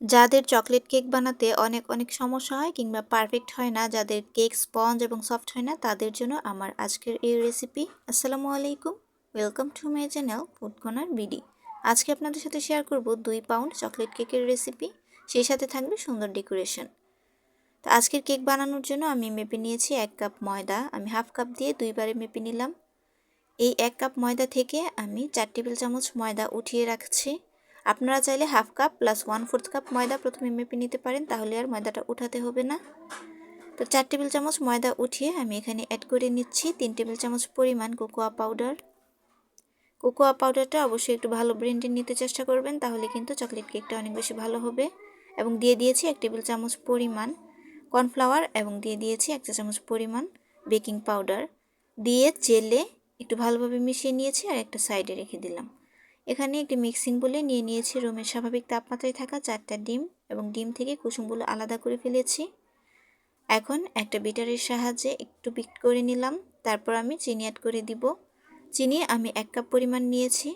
যাদের chocolate cake বানাতে অনেক অনেক সমস্যা হয় কিংবা পারফেক্ট হয় না, যাদের কেক স্পঞ্জ এবং সফট হয় না, তাদের জন্য আমার আজকের এই রেসিপি আসসালামু আলাইকুম। Welcome to my channel food corner BD আজকে আপনাদের সাথে শেয়ার করব দুই পাউন্ড চকলেট কেকের রেসিপি সেই সাথে থাকবে সুন্দর ডেকোরেশন তো আজকের কেক বানানোর জন্য আমি মেপে নিয়েছি এক কাপ ময়দা, আমি হাফ কাপ দিয়ে দুইবারে মেপে নিলাম। এই এক কাপ ময়দা থেকে আমি চার টেবিল চামচ ময়দা উঠিয়ে রাখছি। আপনারা চাইলে half cup plus one fourth cup ময়দা প্রথমে মেপে নিতে পারেন, তাহলে আর ময়দাটা উঠাতে হবে না। তো চার টেবিল চামচ ময়দা উঠিয়ে আমি এখানে অ্যাড করে নিচ্ছি তিন টেবিল চামচ পরিমাণ কোকোয়া পাউডার কোকোয়া পাউডারটা অবশ্যই একটু ভালো ব্রেন্ডের নিতে চেষ্টা করবেন, তাহলে কিন্তু চকলেট কেকটা অনেক বেশি ভালো হবে। এবং দিয়ে দিয়েছি এক টেবিল চামচ পরিমাণ কর্নফ্লাওয়ার এবং দিয়ে দিয়েছি এক চা চামচ পরিমাণ বেকিং পাউডার দিয়ে জেলে একটু ভালোভাবে মিশিয়ে নিয়েছি আর একটা সাইডে রেখে দিলাম। এখানে একটি মিক্সিং বলে নিয়ে নিয়েছি রুমের স্বাভাবিক তাপমাত্রায় থাকা চারটা ডিম এবং ডিম থেকে কুসুমগুলো আলাদা করে ফেলেছি। এখন একটা বিটারের সাহায্যে একটু বিট করে নিলাম, তারপর আমি চিনি অ্যাড করে দিব। চিনি আমি এক কাপ পরিমাণ নিয়েছি।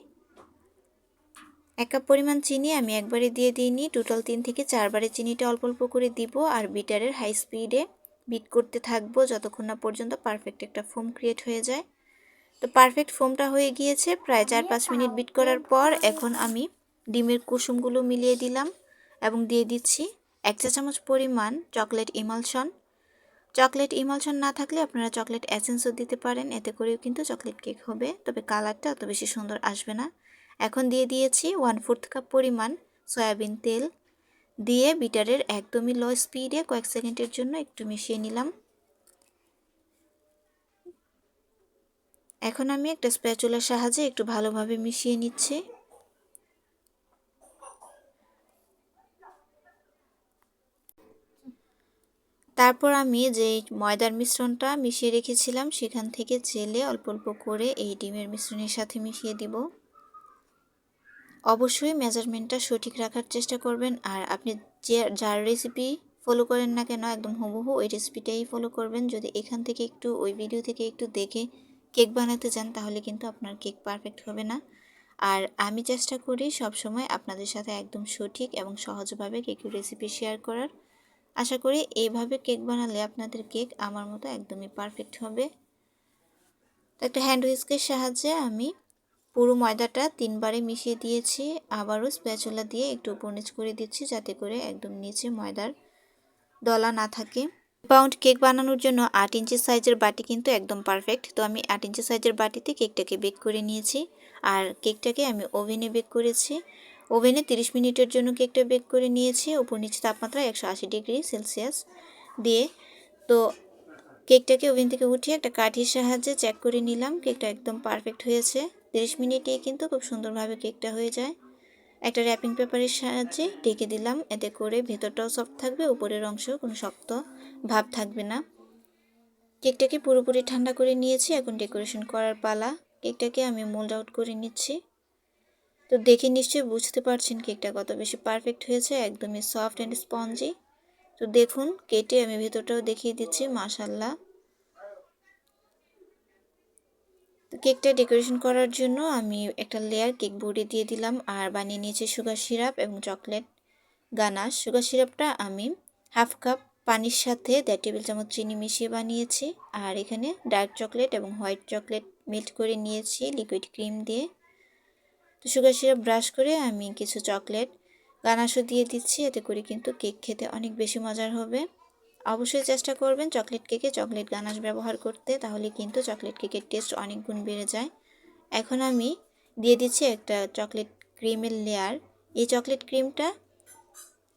এক কাপ পরিমাণ চিনি আমি একবারে দিয়ে দিইনি টোটাল তিন থেকে চারবারে চিনিটা অল্প অল্প করে দিব আর বিটারের হাই স্পিডে বিট করতে থাকব যতক্ষণ না পর্যন্ত পারফেক্ট একটা ফোম ক্রিয়েট হয়ে যায়। তো পারফেক্ট ফোমটা হয়ে গিয়েছে। প্রায় চার পাঁচ মিনিট বিট করার পর এখন আমি ডিমের কুসুমগুলো মিলিয়ে দিলাম এবং দিয়ে দিচ্ছি এক চা চামচ পরিমাণ চকলেট ইমালশন চকলেট ইমালশন না থাকলে আপনারা চকলেট অ্যাসেন্সও দিতে পারেন, এতে করেও কিন্তু চকলেট কেক হবে, তবে কালারটা অত বেশি সুন্দর আসবে না। এখন দিয়ে দিয়েছি ওয়ান ফোর্থ কাপ পরিমাণ সয়াবিন তেল। দিয়ে বিটারের একদমই লো স্পিডে কয়েক সেকেন্ডের জন্য একটু মিশিয়ে নিলাম। এখন আমি একটা স্প্যাচুলার সাহায্যে একটু ভালোভাবে মিশিয়ে নিচ্ছি। তারপর আমি যে ময়দার মিশ্রণটা মিশিয়ে রেখেছিলাম, সেখান থেকে জেলে অল্প অল্প করে এই ডিমের মিশ্রণের সাথে মিশিয়ে দিব। অবশ্যই মেজারমেন্টটা সঠিক রাখার চেষ্টা করবেন, আর আপনি যে যার রেসিপি ফলো করেন না কেন, একদম হুবহু ওই রেসিপিটাই ফলো করবেন। যদি এখান থেকে একটু, ওই ভিডিও থেকে একটু দেখে কেক বানাতে চান, তাহলে কিন্তু আপনার কেক পারফেক্ট হবে না। আর আমি চেষ্টা করি সব সময় আপনাদের সাথে একদম সঠিক এবং সহজভাবে কেকের রেসিপি শেয়ার করার। আশা করি এইভাবে কেক বানালে আপনাদের কেক আমার মতো একদমই পারফেক্ট হবে। তো একটা হ্যান্ড হুইস্কের সাহায্যে আমি পুরো ময়দাটা তিনবারে মিশিয়ে দিয়েছি, আবারও স্প্যাচুলা দিয়ে একটু উপর নিচ করে দিচ্ছি, যাতে করে একদম নিচে ময়দার দলা না থাকে। পাউন্ড কেক বানানোর জন্য আট ইঞ্চি সাইজের বাটি কিন্তু একদম পারফেক্ট। তো আমি আট ইঞ্চি সাইজের বাটিতে কেকটাকে বেক করে নিয়েছি। আর কেকটাকে আমি ওভেনে বেক করেছি। ওভেনে 30 মিনিটের জন্য কেকটা বেক করে নিয়েছি। উপর নিচে তাপমাত্রা একশো আশি ডিগ্রি সেলসিয়াস দিয়ে। তো কেকটাকে ওভেন থেকে উঠিয়ে একটা কাঠির সাহায্যে চেক করে নিলাম। কেকটা একদম পারফেক্ট হয়েছে। 30 মিনিটে কিন্তু খুব সুন্দরভাবে কেকটা হয়ে যায়। একটা র্যাপিং পেপারের সাহায্যে ঢেকে দিলাম। এতে করে ভেতরটাও সফট থাকবে, উপরের অংশ কোনো শক্ত ভাব থাকবে না। কেকটাকে পুরোপুরি ঠান্ডা করে নিয়েছি, এখন ডেকোরেশন করার পালা। কেকটাকে আমি মোল্ড আউট করে নিচ্ছি। তো দেখে নিশ্চয়ই বুঝতে পারছেন কেকটা কত বেশি পারফেক্ট হয়েছে, একদমই সফট অ্যান্ড স্পঞ্জি। তো দেখুন, কেটে আমি ভেতরটাও দেখিয়ে দিচ্ছি মাশাল্লাহ তো কেকটা ডেকোরেশন করার জন্য আমি একটা লেয়ার কেক বোর্ডে দিয়ে দিলাম, আর বানিয়ে নিয়েছি সুগার সিরাপ এবং চকলেট গানাশ। সুগার সিরাপটা আমি হাফ কাপ পানির সাথে দেড় টেবিল চামচ চিনি মিশিয়ে বানিয়েছি। আর এখানে ডার্ক চকলেট এবং হোয়াইট চকলেট মেল্ট করে নিয়েছি লিকুইড ক্রিম দিয়ে। তো সুগার সিরাপ ব্রাশ করে আমি কিছু চকলেট গানাশও দিয়ে দিচ্ছি। এতে করে কিন্তু কেক খেতে অনেক বেশি মজার হবে। অবশ্যই চেষ্টা করবেন চকলেট কেকে চকলেট গানাশ ব্যবহার করতে, তাহলে কিন্তু চকলেট কেকের টেস্ট অনেক গুণ বেড়ে যায়। এখন আমি দিয়ে দিচ্ছি একটা চকলেট ক্রিমের লেয়ার এই চকলেট ক্রিমটা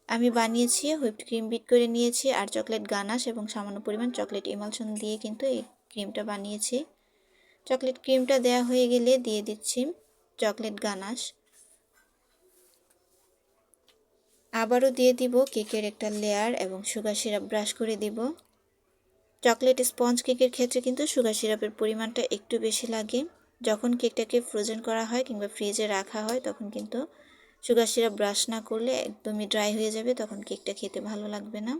আমি বানিয়েছি হুইপড ক্রিম বিট করে নিয়েছি আর চকলেট গানাশ এবং সামান্য পরিমাণ চকলেট ইমালশন দিয়ে কিন্তু এই ক্রিমটা বানিয়েছি। চকলেট ক্রিমটা দেয়া হয়ে গেলে দিয়ে দিচ্ছি চকলেট গানাশ। আবারও দিয়ে দিব কেকের একটা লেয়ার এবং সুগার সিরাপ ব্রাশ করে দিব। চকলেট স্পঞ্জ কেকের ক্ষেত্রে কিন্তু সুগার সিরাপের পরিমাণটা একটু বেশি লাগে। যখন কেকটাকে ফ্রোজেন করা হয় কিংবা ফ্রিজে রাখা হয়, তখন কিন্তু সুগার সিরাপ ব্রাশ না করলে একদমই ড্রাই হয়ে যাবে, তখন কেকটা খেতে ভালো লাগবে না।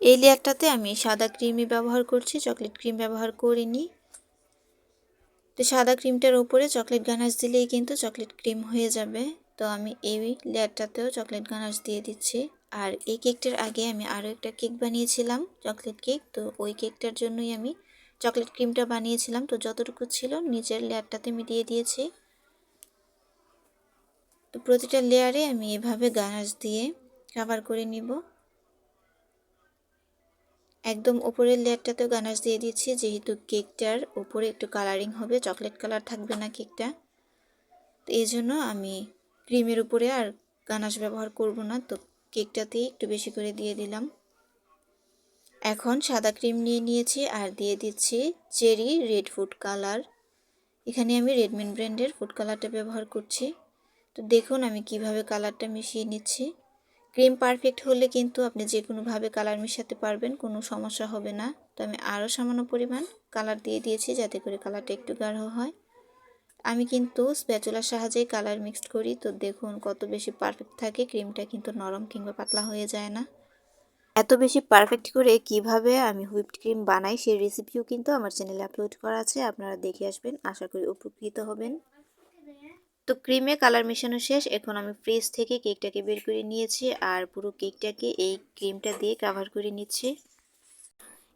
এই লেয়ারটাতে আমি সাদা ক্রিমই ব্যবহার করছি, চকলেট ক্রিম ব্যবহার করিনি। তো সাদা ক্রিমটার উপরে চকলেট গানাশ দিলেই কিন্তু চকলেট ক্রিম হয়ে যাবে। তো আমি এই লেয়ারটাতেও চকলেট গানাশ দিয়ে দিচ্ছি। আর এই কেকটার আগে আমি আরও একটা কেক বানিয়েছিলাম, চকলেট কেক। তো ওই কেকটার জন্যই আমি চকলেট ক্রিমটা বানিয়েছিলাম। তো যতটুকু ছিল, নিচের লেয়ারটাতে আমি দিয়ে দিয়েছি। তো প্রতিটা লেয়ারে আমি এভাবে গানাশ দিয়ে কাভার করে নিব। একদম উপরের লেয়ারটাতেও গানাশ দিয়ে দিচ্ছি, যেহেতু কেকটার উপরে একটু কালারিং হবে চকলেট কালার থাকবে না কেকটা। তো এই জন্য আমি ক্রিমের উপরে আর গানাশ ব্যবহার করব না, তো কেকটাতেই একটু বেশি করে দিয়ে দিলাম। এখন সাদা ক্রিম নিয়ে নিয়েছি আর দিয়ে দিচ্ছি চেরি রেড ফুড কালার। এখানে আমি রেডমিন ব্র্যান্ডের ফুড কালারটা ব্যবহার করছি। তো দেখুন আমি কীভাবে কালারটা মিশিয়ে নিচ্ছি। ক্রিম পারফেক্ট হলে কিন্তু আপনি যে কোনোভাবে কালার মিশাতে পারবেন, কোনো সমস্যা হবে না। তো আমি আরও সামান্য পরিমাণ কালার দিয়ে দিয়েছি যাতে করে কালারটা একটু গাঢ় হয়। আমি কিন্তু স্প্যাচুলার সাহায্যেই কালার মিক্সড করি। তো দেখুন কত বেশি পারফেক্ট থাকে ক্রিমটা কিন্তু নরম কিংবা পাতলা হয়ে যায় না। এত বেশি পারফেক্ট করে কীভাবে আমি হুইপড ক্রিম বানাই সেই রেসিপিও কিন্তু আমার চ্যানেলে আপলোড করা আছে। আপনারা দেখে আসবেন, আশা করি উপকৃত হবেন। তো ক্রিমে কালার মেশানো শেষ। এখন আমি ফ্রিজ থেকে কেকটাকে বের করে নিয়েছি আর পুরো কেকটাকে এই ক্রিমটা দিয়ে কাভার করে নিচ্ছি।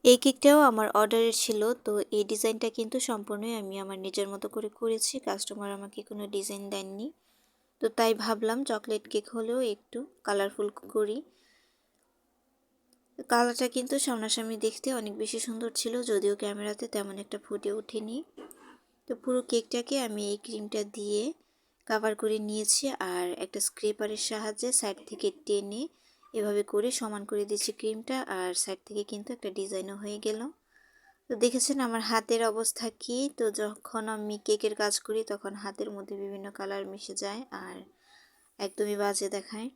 এই কেকটাও আমার অর্ডারের ছিল, তো এই ডিজাইনটা কিন্তু সম্পূর্ণই আমি আমার নিজের মতো করে করেছি কাস্টমার আমাকে কোনো ডিজাইন দেননি। তো তাই ভাবলাম চকলেট কেক হলেও একটু কালারফুল করি। কালারটা কিন্তু সামনাসামনি দেখতে অনেক বেশি সুন্দর ছিল, যদিও ক্যামেরাতে তেমন একটা ফুটে ওঠেনি। তো পুরো কেকটাকে আমি এই ক্রিমটা দিয়ে কাভার করে নিয়েছি আর একটা স্ক্রেপারের সাহায্যে সাইড থেকে টেনে এভাবে করে সমান করে দিচ্ছি ক্রিমটা আর সাইড থেকে কিন্তু একটা ডিজাইনও হয়ে গেল। তো দেখেছেন আমার হাতের অবস্থা কি? তো যখন আমি কেকের কাজ করি তখন হাতের মধ্যে বিভিন্ন কালার মিশে যায় আর একদমই বাজে দেখায়।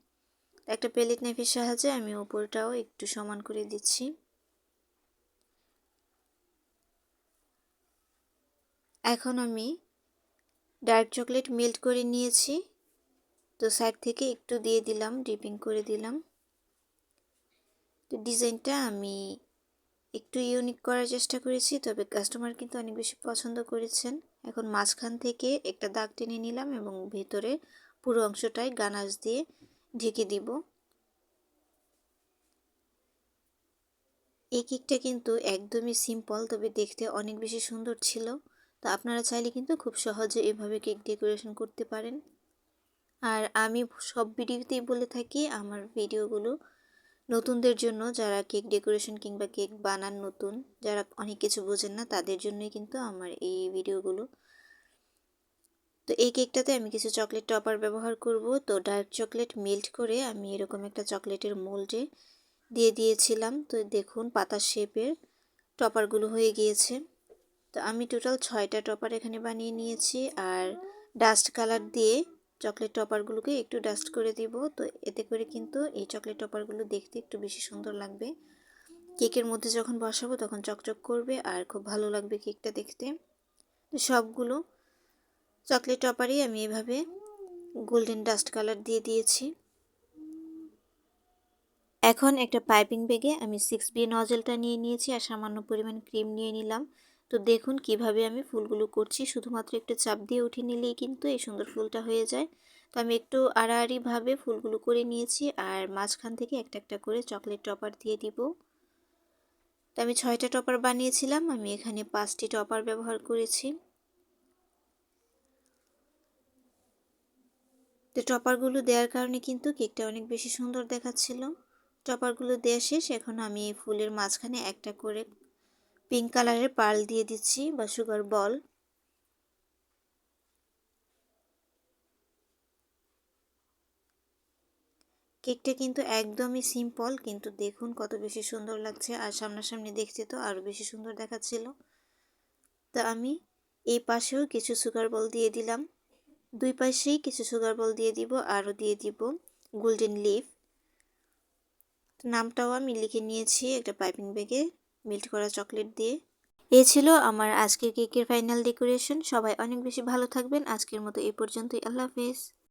একটা প্লেট নাইফের সাহায্যে আমি উপরটাও একটু সমান করে দিচ্ছি। এখন আমি ডার্ক চকলেট মেল্ট করে নিয়েছি। তো সাইড থেকে একটু দিয়ে দিলাম, ডিপিং করে দিলাম। তো ডিজাইনটা আমি একটু ইউনিক করার চেষ্টা করেছি, তবে কাস্টমার কিন্তু অনেক বেশি পছন্দ করেছেন। এখন মাঝখান থেকে একটা দাগ টেনে নিলাম এবং ভেতরে পুরো অংশটাই গানাজ দিয়ে ঢেকে দিব। এই কেকটা কিন্তু একদমই সিম্পল তবে দেখতে অনেক বেশি সুন্দর ছিল। তো আপনারা চাইলে কিন্তু খুব সহজে এভাবে কেক ডেকোরেশন করতে পারেন। আর আমি সব ভিডিওতেই বলে থাকি, আমার ভিডিওগুলো নতুনদের জন্য, যারা কেক ডেকোরেশন কিংবা কেক বানান নতুন, যারা অনেক কিছু বোঝেন না, তাদের জন্যই কিন্তু আমার এই ভিডিওগুলো। তো এই কেকটাতে আমি কিছু চকলেট টপার ব্যবহার করব। তো ডার্ক চকলেট মেল্ট করে আমি এরকম একটা চকলেটের মোল্ডে দিয়ে দিয়েছিলাম। তো দেখুন, পাতার শেপের টপারগুলো হয়ে গিয়েছে। তো আমি টোটাল ছয়টা টপার এখানে বানিয়ে নিয়েছি আর ডাস্ট কালার দিয়ে চকলেট টপারগুলোকে একটু ডাস্ট করে দিব। তো এতে করে কিন্তু এই চকলেট টপারগুলো দেখতে একটু বেশি সুন্দর লাগবে। কেকের মধ্যে যখন বসাবো তখন চকচক করবে আর খুব ভালো লাগবে কেকটা দেখতে। তো সবগুলো চকলেট টপারই আমি এভাবে গোল্ডেন ডাস্ট কালার দিয়ে দিয়েছি। এখন একটা পাইপিং ব্যাগে আমি সিক্স বি নজেলটা নিয়ে নিয়েছি আর সামান্য পরিমাণ ক্রিম নিয়ে নিলাম। তো দেখুন কীভাবে আমি ফুলগুলো করছি। শুধুমাত্র একটু চাপ দিয়ে উঠে নিলেই কিন্তু এই সুন্দর ফুলটা হয়ে যায়। তো আমি একটু আড়াআড়িভাবে ফুলগুলো করে নিয়েছি আর মাঝখান থেকে একটা একটা করে চকলেট টপার দিয়ে দিব। তো আমি ছয়টা টপার বানিয়েছিলাম, আমি এখানে পাঁচটি টপার ব্যবহার করেছি। তো টপারগুলো দেওয়ার কারণে কিন্তু কেকটা অনেক বেশি সুন্দর দেখাচ্ছিল। টপারগুলো দেওয়া শেষ, এখন আমি ফুলের মাঝখানে একটা করে পিঙ্ক কালারের পার্ল দিয়ে দিচ্ছি বা সুগার বল কেকটা কিন্তু একদমই সিম্পল কিন্তু দেখুন কত বেশি সুন্দর লাগছে। আর সামনাসামনি দেখতে তো আরও বেশি সুন্দর দেখাচ্ছিল। তা আমি এই পাশেও কিছু সুগার বল দিয়ে দিলাম। দুই পাশেই কিছু সুগার বল দিয়ে দিব আরও দিয়ে দিব গোল্ডেন লিফ নামটাও আমি লিখে নিয়েছি একটা পাইপিং ব্যাগে মেল্ট করা চকলেট দিয়ে। এ ছিল আমার আজকের কেকের ফাইনাল ডেকোরেশন সবাই অনেক বেশি ভালো থাকবেন। আজকের মতো এ পর্যন্তই। আল্লাহ হাফিজ।